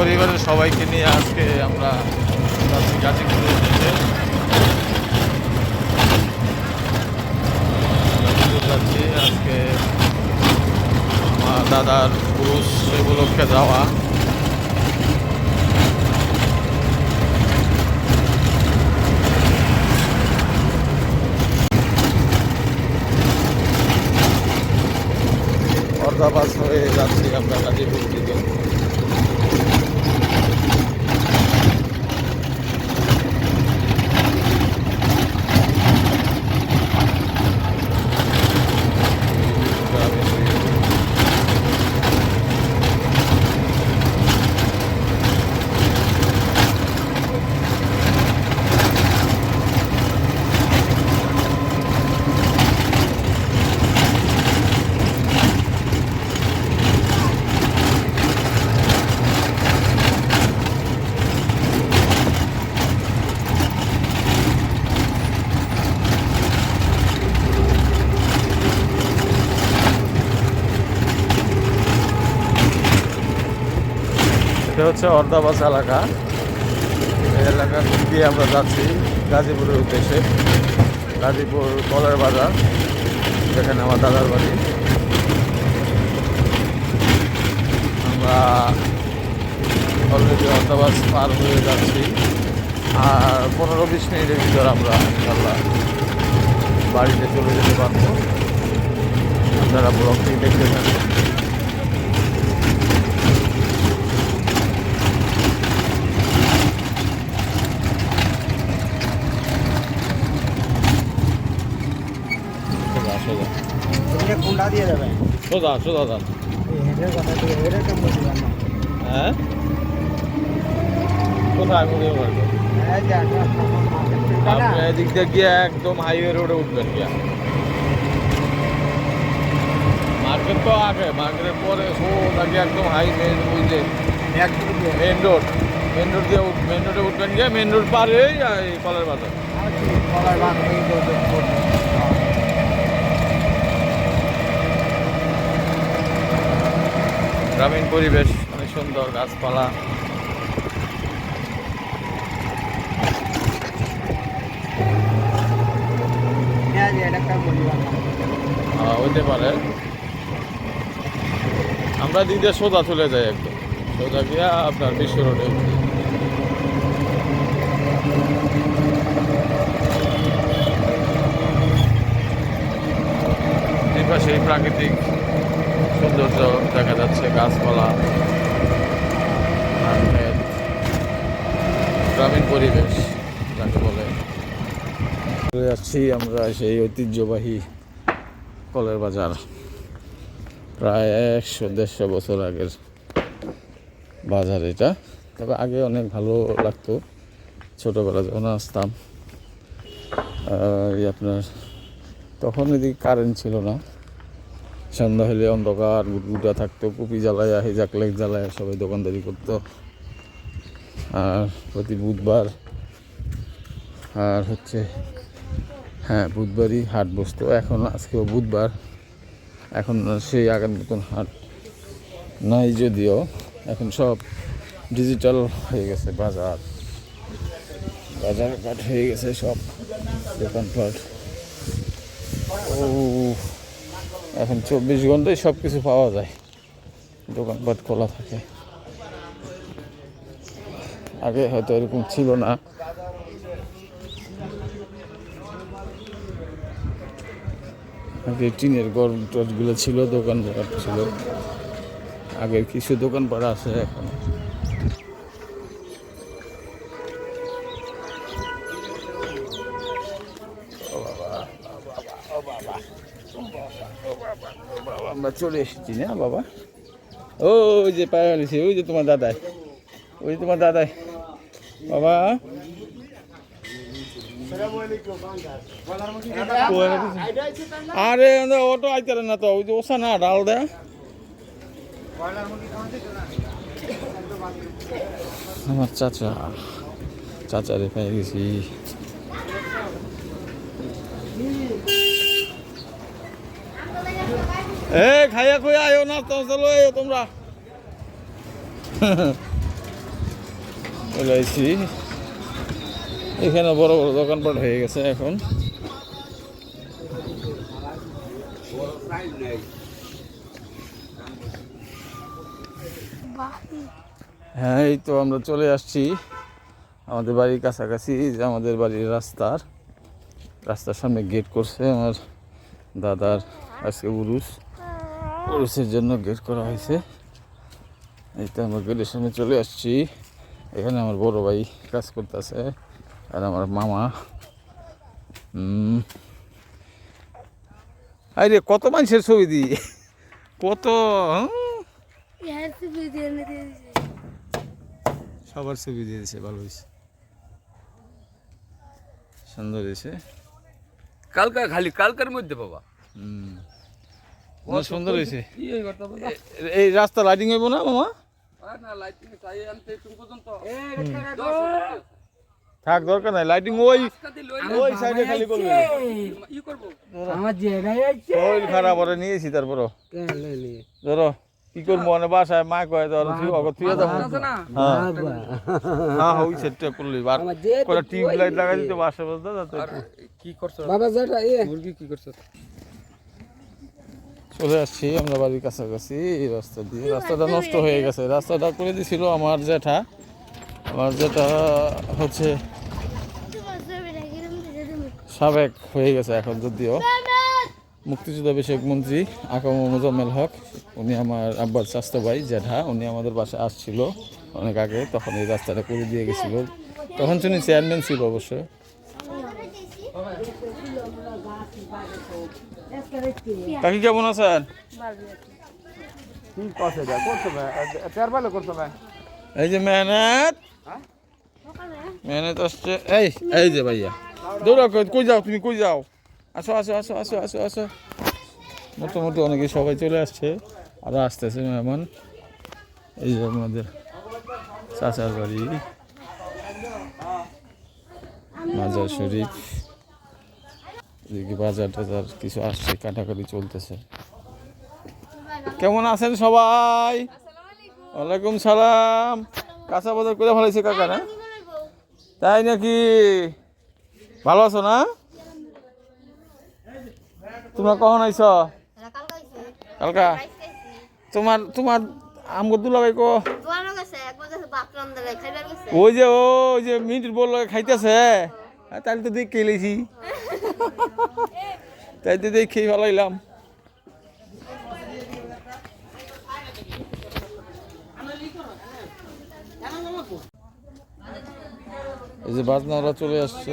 পরিবারের সবাইকে নিয়ে আজকে আমরা গাজীপুর। যাচ্ছি আজকে আমার দাদার পুরুষ উপলক্ষে যাওয়া অর্ধাবাস হয়ে যাচ্ছি আমরা গাজীপুর দিকে এটা হচ্ছে অর্ধাবাস এলাকা। এই এলাকা দিয়ে আমরা যাচ্ছি গাজীপুরের উদ্দেশ্যে। গাজীপুর কলের বাজার, যেখানে আমার দাদার বাড়ি। আমরা অলরেডি অর্ধাবাস পার হয়ে যাচ্ছি। আর পনেরো বিশ মিনিটের ভিতর আমরা ইনশাল্লাহ বাড়িতে চলে যেতে পারব। আপনারা ব্লগটি দেখতে থাকুন। সোজা কোনটা দিয়ে যাবে সোজা সোজা হ্যাঁ কোথায় মনে পারবে আপনি এদিক দিয়ে গিয়ে একদম হাইওয়ে রোডে উঠবেন গিয়া মার্কেট তো আগে মার্কেটের পরে সোজা গিয়ে একদম ওই যে মেন রোড মেন রোড দিয়ে মেন রোডে উঠবেন গিয়ে মেন রোড পার এই কলের বাজার কলার বাগান থেকে তো তো করবে। গ্রামীণ পরিবেশ অনেক সুন্দর গাছপালা এই যে এটা কেমন বলছিলাম না। আহ, হইতে পারে আমরা দিক দিয়ে সোজা চলে যাই একদম সোজা গিয়া আপনার বিশ্ব রোডে। এই প্রাকৃতিক সৌন্দর্য দেখা যাচ্ছে, গাছপালা গ্রামীণ পরিবেশ, যাকে বলে। চলে যাচ্ছি আমরা সেই ঐতিহ্যবাহী কলের বাজার। প্রায় একশো, দেড়শো বছর আগের বাজার এটা। তবে আগে অনেক ভালো লাগতো। ছোটোবেলা যখন আসতাম আপনার, তখন এদিকে কারেন্ট ছিল না। সন্ধ্যা হলে অন্ধকার, গুটগুটা থাকতো কুপি জ্বালায় হিজাক লেক জ্বালায় সবাই দোকানদারি করতো। আর প্রতি বুধবার, আর হচ্ছে হ্যাঁ বুধবারই হাট বসতো। এখন আজকেও বুধবার। এখন সেই আগের মতন হাট নাই যদিও। এখন সব ডিজিটাল হয়ে গেছে, বাজার। বাজার ঘাট হয়ে গেছে সব, দোকানপাট। ও এখন চব্বিশ ঘন্টায় সব কিছু পাওয়া যায়। দোকানপাট খোলা থাকে। আগে হয়তো এরকম ছিল না। আগে টিনের গড় টরগুলো ছিল দোকানপাট ছিল। আগের কিছু দোকানপাট আছে এখন। চলে এসেছি, না বাবা? ও, ওই যে পায়ে ফেলেছি ওই যে তোমার দাদাই। ওই যে তোমার দাদাই। বাবা। আরে অটো আইতারে না তো, ওই যে ওসা না ডাল দেয় আমার চাচা চাচারে পেয়ে গেছি এ, খাইয়া খুইয়া আয়ো না চলো আয়ো তোমরা। এখানে বড় বড় দোকানপাট হয়ে গেছে এখন। হ্যাঁ এই তো আমরা চলে আসছি। আমাদের বাড়ির কাছাকাছি যে আমাদের বাড়ির রাস্তার। রাস্তার সামনে গেট করছে আমার দাদার, আজকে উরুস। উরুসের জন্য গেট করা হয়েছে। এই তো আমরা গেটের সামনে চলে আসছি। এখানে আমার বড় ভাই কাজ করতেছে আর আমার মামা। আরে কত মানুষের ছবি দি কত সবার ছবি দিয়ে দিয়েছে ভালো হয়েছে। সুন্দর হয়েছে। কালকা খালি কালকার মধ্যে বাবা। হুম সুন্দর হয়েছে। এই রাস্তা লাইটিং হইব না মামা? আর না লাইটিং চাই আনতে তুমি পর্যন্ত। থাক দরকার। নাই লাইটিং ওই ওই সাইডে খালি করবে। আমার জায়গায় আছে। শরীর খারাপ করে নিয়েছি তারপরও। ধরো কি করব মানে বাসায় মা কয় ধর তুই অগর তুই যাব হ্যাঁ। হ্যাঁ ওই সেটটা করলি আর করে টিউব লাইট লাগাই দিতে বাসা বলতে কি করছ? বাবা যেটা এ। মুরগি কি করছ? চলে আসছি আমরা বাড়ির কাছাকাছি এই রাস্তা দিয়ে। রাস্তাটা নষ্ট হয়ে গেছে। রাস্তাটা করে দিছিল আমার জেঠা আমার জেঠা হচ্ছে সাবেক হয়ে গেছে এখন যদিও। মুক্তিযোদ্ধা বিষয়ক মন্ত্রী আকাম মোজাম্মেল হক উনি আমার আব্বার স্বাস্থ্য ভাই জেঠা উনি আমাদের বাসায় আসছিল অনেক আগে তখন এই রাস্তাটা করে দিয়ে গেছিল। তখন শুনি চেয়ারম্যান ছিল অবশ্য। কাকি কেমন আছেন? এই যে মেহনত। মেহনত আসছে। এই এই যে ভাইয়া। দৌড়াও কই কই যাও তুমি কই যাও? আসো আসো আসো আসো আসো আসো। মোটামুটি অনেকে সবাই চলে আসছে আরও আসতেছে মেহমান। এই যে আমাদের চাচার বাড়ি মাজার শরীফ। এদিকে বাজার টাজার কিছু আসছে, কাটাকাটি চলতেছে। কেমন আছেন সবাই? ওয়ালাইকুম সালাম। কাঁচা বাজার করে ভালো কাকা, না? তাই নাকি? ভালো আছো না? তোমরা কখন আইছ? কালকা? তোমার তোমার আমগো দুলাভাই কো? ওই যে ওই যে মিট বলল খাইতেছে। তাহলে তো দেখে লেছি তাই তো দেখেই ভালো হইলাম এই যে বাজনারা চলে আসছে।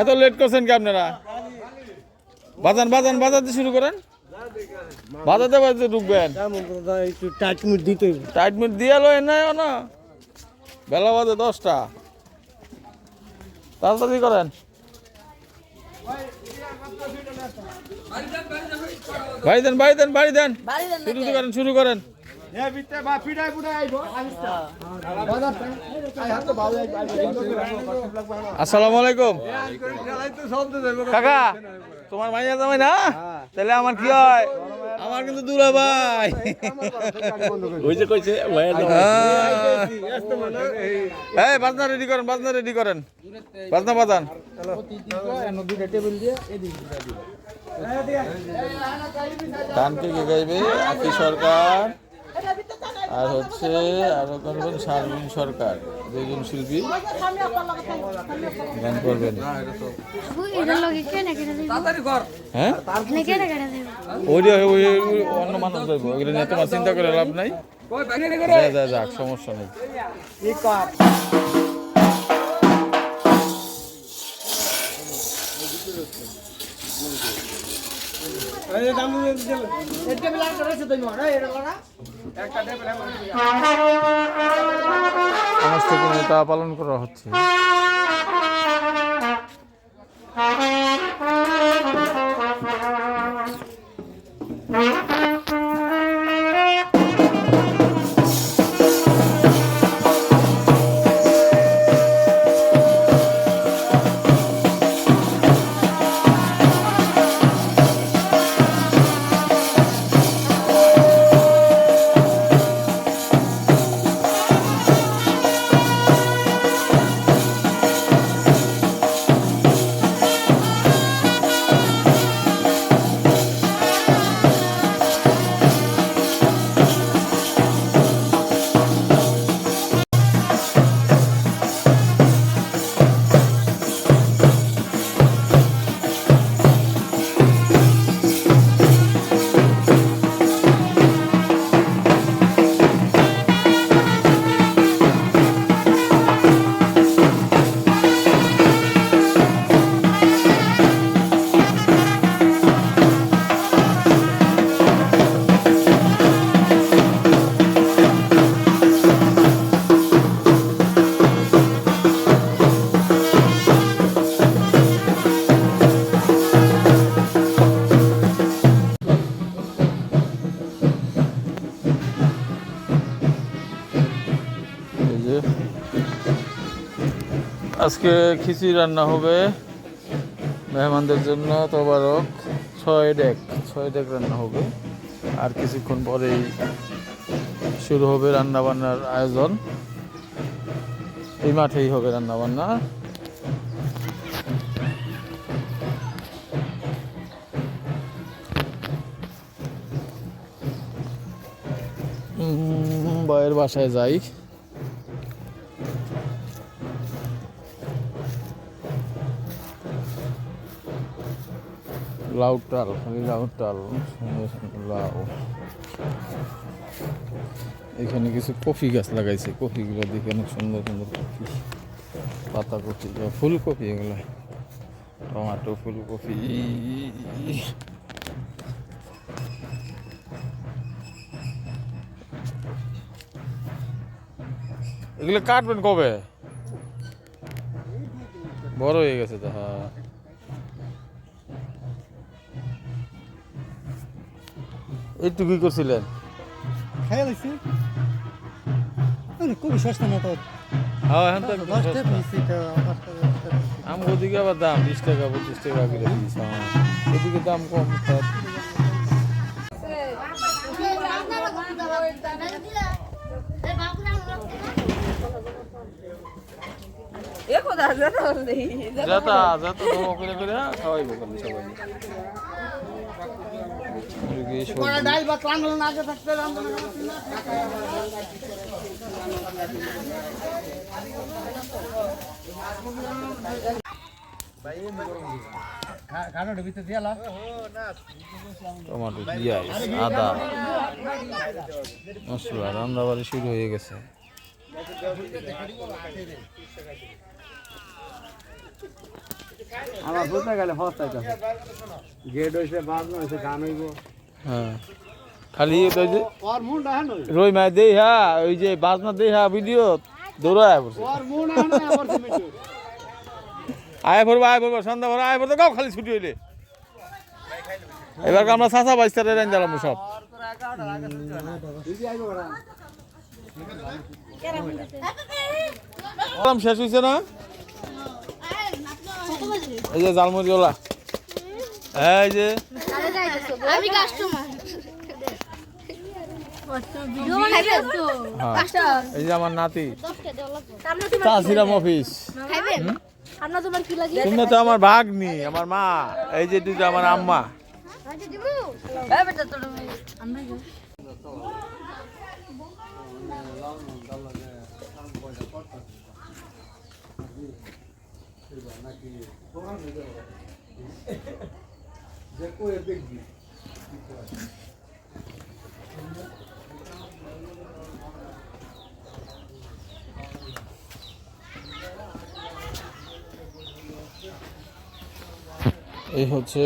এত লেট করছেন কি আপনারা? বাজান বাজান, বাজাতে শুরু করেন। বাজাতে বাজাতে ঢুকবেন। টাইট মুট দিতে টাইট মিট দিয়ে লো নাই না। বেলা বাজে দশটা। তাড়াতাড়ি করেন। বাড়ি দেন বাড়ি দেন বাড়ি দেন শুরু করেন শুরু করেন। আসসালামু আলাইকুম। কাকা তোমার মাইয়া জামাই না? তাহলে আমার কি হয়? আমার কিন্তু দুলা ভাই। ওই যে কইছে এই বাজনা রেডি করেন বাজনা রেডি করেন। বাজনা বাজান। গান কে কে গাইবে আকি সরকার। আর হচ্ছে আরও করবেন শারমিন সরকার, দুইজন শিল্পী। গান করবেন। হ্যাঁ? অন্য মানুষ যাইব ওগুলো নিয়ে তোমার চিন্তা করে লাভ নাই। কই বাইরে যা যা যাক সমস্যা নেই সমস্ত ভূমিকা পালন করা হচ্ছে। আজকে খিচুড়ি রান্না হবে মেহমানদের জন্য তবারক। ছয় ডেক ছয় ডেক রান্না হবে। আর কিছুক্ষণ পরেই শুরু হবে রান্না বান্নার আয়োজন। এই মাঠেই হবে রান্না বান্না বয়ের বাসায় যাই। লাউ টাল খালি লাউ টাল সুন্দর সুন্দর লাউ। এখানে কিছু কফি গাছ লাগাইছে। কফিগুলো দেখে অনেক সুন্দর সুন্দর কফি। পাতা কফি ফুলকপি এগুলো। টমাটো, ফুলকপি। এগুলো কাটবেন কবে? বড় হয়ে গেছে তো হ্যাঁ। একটু কি করছিলেন খাইয়া লাগছে খুবই সস্তা না তো। হ্যাঁ এখন তো। আম ওদিকে আবার দাম বিশ টাকা পঁচিশ টাকা করে হ্যাঁ এদিকে দাম কম ধোয়া করে করে খাওয়াইবো কেন সবাই মুরগি সবজি টমাটো পেঁয়াজ আদা মশলা রান্নাবাড়ি শুরু হয়ে গেছে। আমার বুঝতে গেলে হস্তায় গেট হয়েছে বাজ হয়েছে গান হইব। হ্যাঁ। খালি ওই যে ওর মুন ডাহান হইব রই মাই দেই হ্যাঁ ওই যে বাজনা দেই হ্যাঁ ভিডিও দৌড়ায় পড়ছে। মুন সিমেন্ট আয় পড়ব আয় পড়ব সন্ধ্যা ভরে আয় গাও খালি ছুটি হইলে? এবার আমরা বাইস্তারে দিলাম সব। কাম শেষ হয়েছে না? এই যে এই যে। আমি কাস্টমার হ্যাঁ। এই যে আমার নাতি। চাষিরাম অফিস। তুমি তো আমার ভাগ্নি আমার মা। এই যে দুটো আমার আম্মা। তোর এই হচ্ছে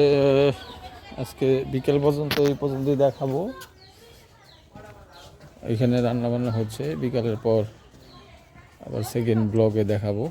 আজকে বিকেল পর্যন্ত এই পর্যন্তই দেখাবো। এখানে রান্না বান্না হচ্ছে, বিকালের পর আবার সেকেন্ড ব্লগে দেখাবো।